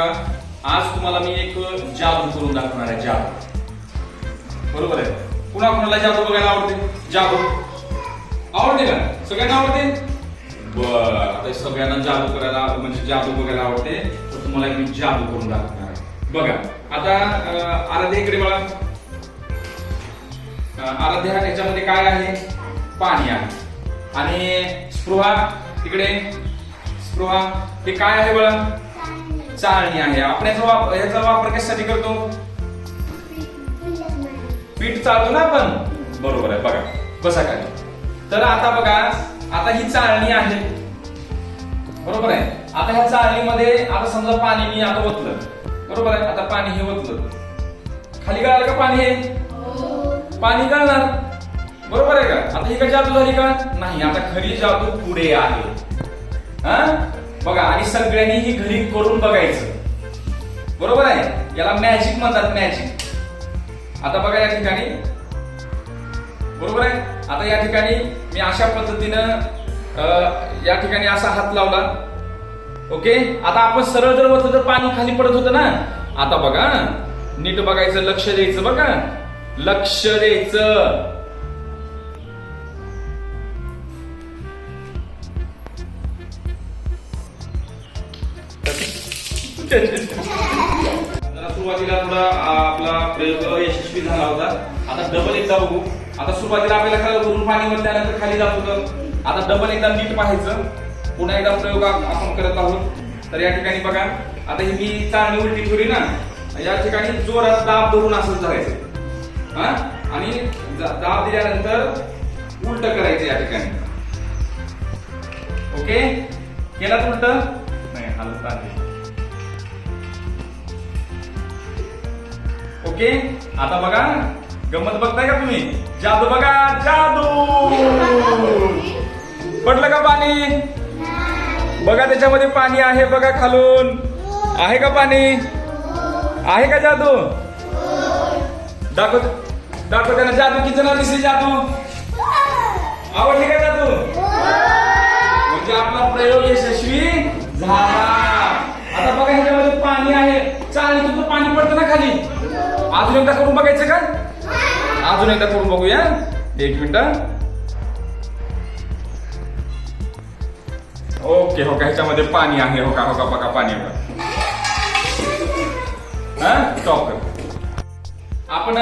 बघा. आज तुम्हाला मी एक जादू करून दाखवणार आहे जादू. बरोबर आहे? पुन्हा कुणाला जादू बघायला आवडते? जादू. आवडते का? सगळ्यांना आवडते? बर आता सगळ्यांना जादू करायला म्हणजे जादू बघायला आवडते. तर तुम्हाला एक मी जादू करून दाखवणार आहे. बघा आता आराध्या इकडे बघा. आराध्या याच्यामध्ये काय आहे? पाणी आहे. आणि स्पृहा तिकडे स्पृहा हे काय आहे बघा? चाळणी आहे. आपण याचा वापर याचा वापर कशासाठी करतो? पीठ चालतो ना आपण? बरोबर आहे बघा. बसा काय तर आता बघा आता ही चाळणी आहे. बरोबर आहे? आता ह्या चाळणीमध्ये आता समजा पाणी मी आता ओतलं. बरोबर आहे? आता पाणी हे ओतलं. खाली गळालं का पाणी हे? पाणी गळणार बरोबर आहे का? आता ही का जादू झाली का? नाही आता खरी जादू पुढे आहे. हा? बघा आणि सगळ्यांनी ही घरी करून बघायचं. बरोबर आहे? याला मॅजिक म्हणतात मॅजिक आता बघा या ठिकाणी. बरोबर आहे? आता या ठिकाणी मी अशा पद्धतीनं अं, या ठिकाणी असा हात लावला. ओके? आता आपण सरळ जर होतं तर पाणी खाली पडत होतं ना आता बघा. नीट बघायचं लक्ष द्यायचं बघा. लक्ष द्यायचं. सुरुवातीला थोडा आपला प्रयोग यशस्वी झाला होता. आता डबल एकदा बघू. आता सुरुवातीला आपल्याला खाली वरून पाणी त्यानंतर खाली जात होतं. आता डबल एकदा नीट पाहायचं. पुन्हा एकदा प्रयोग आपण करत आहोत. तर या ठिकाणी बघा. आता ही मी चांगली उलटी ठेवली ना या ठिकाणी जोरात दाब धरून असंच धरायचं हा? आणि दाब दिल्यानंतर उलट करायचं या ठिकाणी. ओके? केलात उलट? नाही हलत आहे. ओके? आता बघा. गंमत बघताय का तुम्ही? जादू बघा जादू! पडलं का पाणी? बघा त्याच्यामध्ये पाणी आहे बघा खालून. आहे का पाणी? आहे का जादू? दाखव दाखव त्यांना. जादू किती ना दिसली जादू? आवडली का जादू? म्हणजे आपला प्रयोग यशस्वी झाला आता बघा ह्याच्यामध्ये पाणी आहे चाळणीतून पाणी पडतं ना खाली अजून एकदा करून बघायचं का? अजून एकदा करून बघूया. एक मिनिट. ओके हो का ह्याच्यामध्ये पाणी आहे हो का हो का बघा पाणी आहे. हा? स्टॉप कर आपण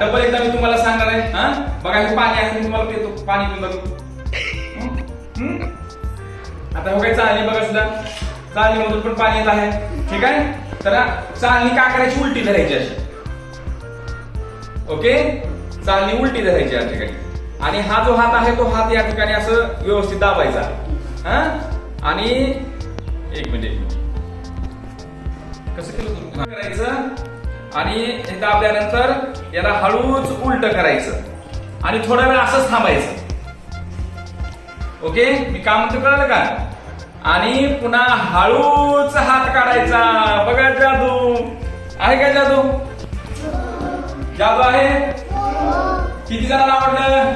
डबल एकदा मी तुम्हाला सांगणार आहे. हा? बघा हे पाणी आहे मी तुम्हाला देतो. पाणी पिऊन बघू. आता हो काय चालली बघा सुद्धा. चाळणीमधून पण पाणी येत आहे. ठीक आहे? तर चालणी का करायची? उलटी धरायची अशी. ओके? चालणी उलटी धरायची या ठिकाणी. आणि हा जो हात आहे तो हात या ठिकाणी असं व्यवस्थित दाबायचा. हा? आणि एक मिनिट कसं केलं करायचं आणि हे दाबल्यानंतर याला हळूच उलट करायचं. आणि थोडा वेळ असंच थांबायचं. ओके? मी काम म्हणतो कळलं का? आणि पुन्हा हळूच हात काढायचा. बघा जादू. आहे का जादू? जादू आहे किती जणांना आवडलं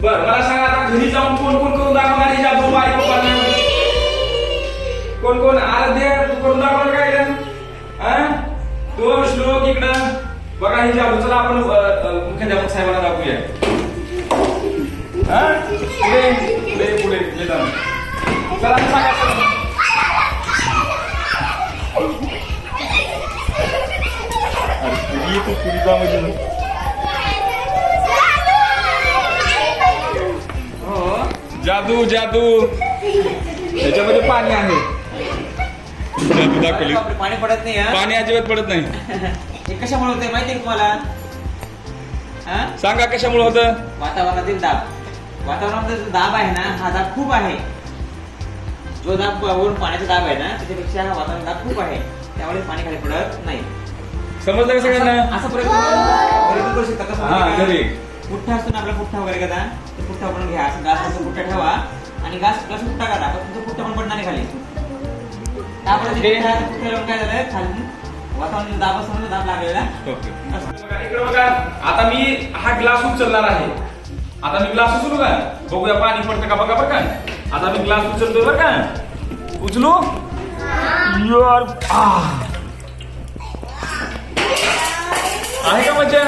बर मला सांगा आता घरी जाऊन कोण कोण करून दाखवणार हे जादू बायको पप्पांना कोण कोण? आराध्य तू करून दाखवणार काय इकडं? हा? श्लोक इकडं. बघा हे जादू चला आपण मुख्याध्यापक साहेबांना दाखवूया. हा? पुढे पुढे पुढे चला सांगा चला. अरे, ये तू पुढे जा म्हणजे ना. जादू जादू त्याच्यामध्ये पाणी आहे जादू दाखवली पाणी पडत नाही हा? पाणी अजिबात पडत नाही हे कशामुळे होते माहिती आहे तुम्हाला हा? सांगा कशामुळे होतं वातावरणातील दाब वातावरणामध्ये जो दाब आहे ना हा दाब खूप आहे जो दाब वरून पाण्याचा दाब आहे ना त्याच्यापेक्षा हा वातावरण दाब खूप आहे त्यामुळे पाणी खाली पडत नाही समजलं का सगळ्यांना? असं- प्रयत्न करून- प्रयत्न करू शकता कसं हा, माहिती घरी. का? पुठ्ठा असतो ना आपला पुठ्ठा वगैरे कदा ते पुठ्ठा पण घ्या. असं गास असं पुठ्ठा ठेवा. आणि गास गास पुठ्ठा करा. पण तुमचं पुठ्ठा पण पडणार नाही खाली. त्यामुळे ते पुठ्ठा पुठ्ठा लावून काय झालं? खाली वातावरण दाब असतो ना, दाब लागलेला. ओके. असं. बघा, इकडे बघा. आता मी हा ग्लास उचलणार आहे. आता मी ग्लास उचलू का? बघूया पाणी पडतं का बघा बरं का. आता मी ग्लास उचलतोय बरं का. उचलू? यार 아이가 먼저.